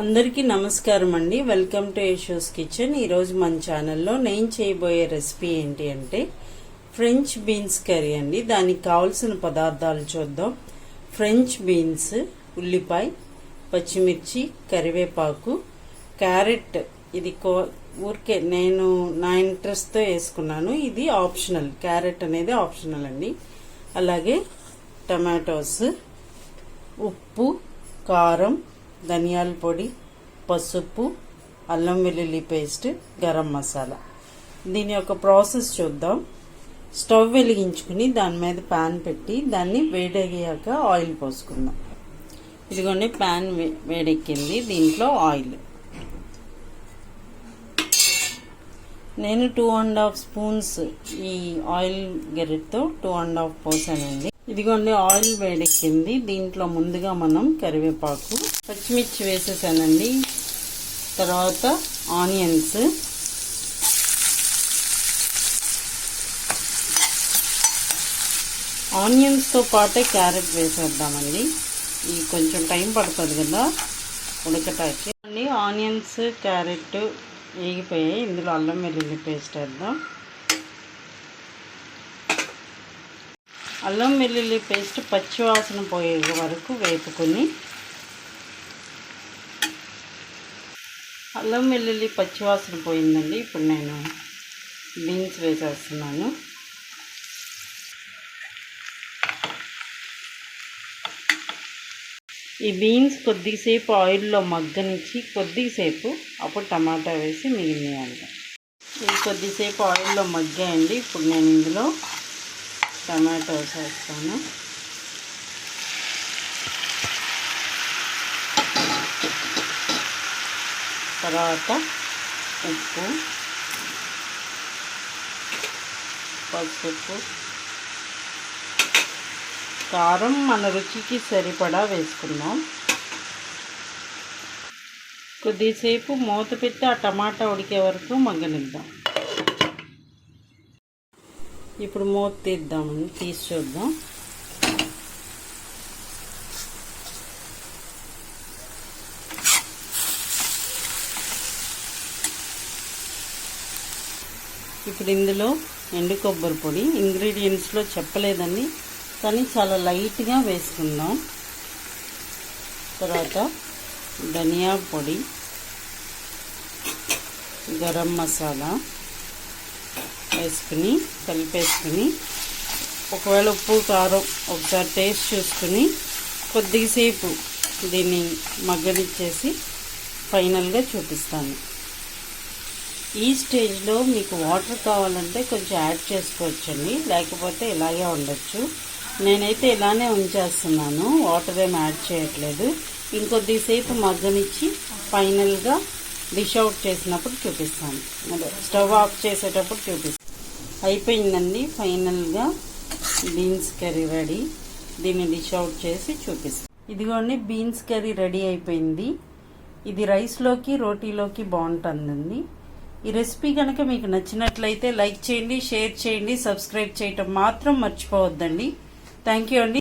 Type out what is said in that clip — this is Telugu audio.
అందరికీ నమస్కారం అండి. వెల్కమ్ టు యశోస్ కిచెన్ ఈరోజు మన ఛానల్లో నేను చేయబోయే రెసిపీ ఏంటి అంటే ఫ్రెంచ్ బీన్స్ కర్రీ అండి. దానికి కావాల్సిన పదార్థాలు చూద్దాం. ఫ్రెంచ్ బీన్స్ ఉల్లిపాయ పచ్చిమిర్చి కరివేపాకు క్యారెట్. ఇది కో ఊరికే నేను నా ఇంట్రెస్ట్తో వేసుకున్నాను. ఇది ఆప్షనల్. క్యారెట్ అనేది ఆప్షనల్ అండి. అలాగే టమాటోస్ ఉప్పు కారం ధనియాల పొడి పసుపు అల్లం వెల్లుల్లి పేస్ట్ గరం మసాలా. దీని యొక్క ప్రాసెస్ చూద్దాం. స్టవ్ వెలిగించుకుని దాని మీద ప్యాన్ పెట్టి దాన్ని వేడయ్యాక ఆయిల్ పోసుకుందాం. ఇదిగోండి ప్యాన్ వే- వేడెక్కింది. దీంట్లో ఆయిల్. నేను టూ అండ్ హాఫ్ స్పూన్స్ ఈ ఆయిల్ గెరెట్తో టూ అండ్ హాఫ్ పోసానండి. ఇదిగోండి ఆయిల్ వేడెక్కింది. దీంట్లో ముందుగా మనం కరివేపాకు పచ్చిమిర్చి వేసేసానండి. తర్వాత ఆనియన్స్. ఆనియన్స్తో పాటే క్యారెట్ వేసేద్దామండి. ఇది కొంచెం టైం పడుతుంది కదా ఉడకటానికి. ఆనియన్స్ క్యారెట్ వేగిపోయాయి. ఇందులో అల్లం వెల్లుల్లి పేస్ట్ వేద్దాం. అల్లం వెల్లుల్లి పేస్ట్ పచ్చివాసన పోయే వరకు వేపుకొని అల్లం వెల్లుల్లి పచ్చివాసన పోయిందండి. ఇప్పుడు నేను బీన్స్ వేసేస్తున్నాను. ఈ బీన్స్ కొద్దిసేపు ఆయిల్లో మగ్గనిచ్చి కొద్దిసేపు అప్పుడు టమాటా వేసి మిగిలినాయండి ఇవి కొద్దిసేపు ఆయిల్లో మగ్గాయండి. ఇప్పుడు నేను ఇందులో టమాటోస్ వేస్తాను తర్వాత ఉప్పు పసుపు కారం మన రుచికి సరిపడా వేసుకుందాం. కొద్దిసేపు మూత పెట్టి ఆ టమాటా ఉడికే వరకు మగ్గనిద్దాం. ఇప్పుడు మూత తీద్దామండి తీసి చూద్దాం. ఇప్పుడు ఇందులో ఎండు కొబ్బరి పొడి ఇంగ్రీడియంట్స్లో చెప్పలేదండి కానీ చాలా లైట్గా వేసుకుందాం. తర్వాత ధనియా పొడి గరం మసాలా వేసుకుని కలిపేసుకుని ఒకవేళ ఉప్పు కారం ఒకసారి టేస్ట్ చూసుకుని కొద్దిసేపు దీన్ని మగ్గనిచ్చేసి ఫైనల్గా చూపిస్తాను. ఈ స్టేజ్లో మీకు వాటర్ కావాలంటే కొంచెం యాడ్ చేసుకోవచ్చండి. లేకపోతే ఇలాగే ఉండొచ్చు. నేనైతే ఇలానే ఉంచేస్తున్నాను. వాటర్ ఏం యాడ్ చేయట్లేదు. ఇంకొద్దిసేపు మగ్గనిచ్చి ఫైనల్గా డిష్ అవుట్ చేసినప్పుడు చూపిస్తాను. అదే స్టవ్ ఆఫ్ చేసేటప్పుడు చూపిస్తాను. అయిపోయిందండి. ఫైనల్గా బీన్స్ కర్రీ రెడీ. దీన్ని డిష్ అవుట్ చేసి చూపిస్తాను ఇదిగోండి బీన్స్ కర్రీ రెడీ అయిపోయింది. ఇది రైస్లోకి రోటీలోకి బాగుంటుందండి. ఈ రెసిపీ కనుక మీకు నచ్చినట్లయితే లైక్ చేయండి షేర్ చేయండి సబ్స్క్రైబ్ చేయటం మాత్రం మర్చిపోవద్దండి. థ్యాంక్ యూ అండి.